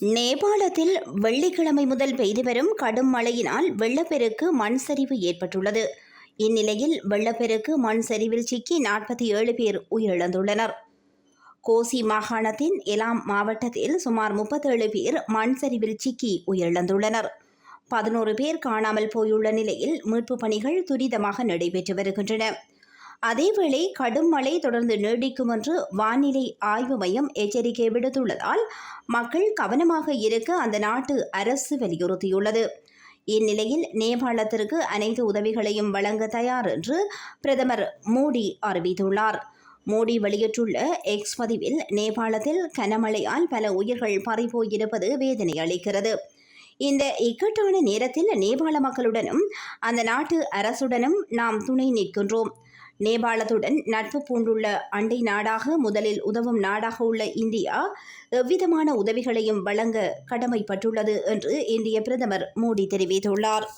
நேபாளத்தில் வெள்ளிக்கிழமை முதல் பெய்து வரும் கடும் மழையினால் வெள்ளப்பெருக்கு மண் சரிவு ஏற்பட்டுள்ளது. இந்நிலையில் வெள்ளப்பெருக்கு மண் சரிவில் சிக்கி நாற்பத்தி ஏழு பேர் உயிரிழந்துள்ளனர். கோசி மாகாணத்தின் எலாம் மாவட்டத்தில் சுமார் முப்பத்தேழு பேர் மண் சரிவில் சிக்கி உயிரிழந்துள்ளனர். பதினோரு பேர் காணாமல் போயுள்ள நிலையில் மீட்புப் பணிகள் துரிதமாக நடைபெற்று வருகின்றன. அதேவேளை கடும் மழை தொடர்ந்து நீடிக்கும் என்று வானிலை ஆய்வு மையம் எச்சரிக்கை விடுத்துள்ளதால் மக்கள் கவனமாக இருக்க அந்த நாட்டு அரசு வலியுறுத்தியுள்ளது. இந்நிலையில் நேபாளத்திற்கு அனைத்து உதவிகளையும் வழங்க தயார் என்று பிரதமர் மோடி அறிவித்துள்ளார். மோடி வெளியிட்டுள்ள எக்ஸ் பதிவில் நேபாளத்தில் கனமழையால் பல உயிர்கள் பறிபோயிருப்பது வேதனை அளிக்கிறது. இந்த இக்கட்டான நேரத்தில் நேபாள மக்களுடனும் அந்த நாட்டு அரசுடனும் நாம் துணை நிற்கின்றோம். நேபாளத்துடன் நட்பு பூண்டுள்ள அண்டை நாடாக முதலில் உதவும் நாடாக உள்ள இந்தியா எவ்விதமான உதவிகளையும் வழங்க கடமைப்பட்டுள்ளது என்று இந்திய பிரதமர் மோடி தெரிவித்துள்ளார்.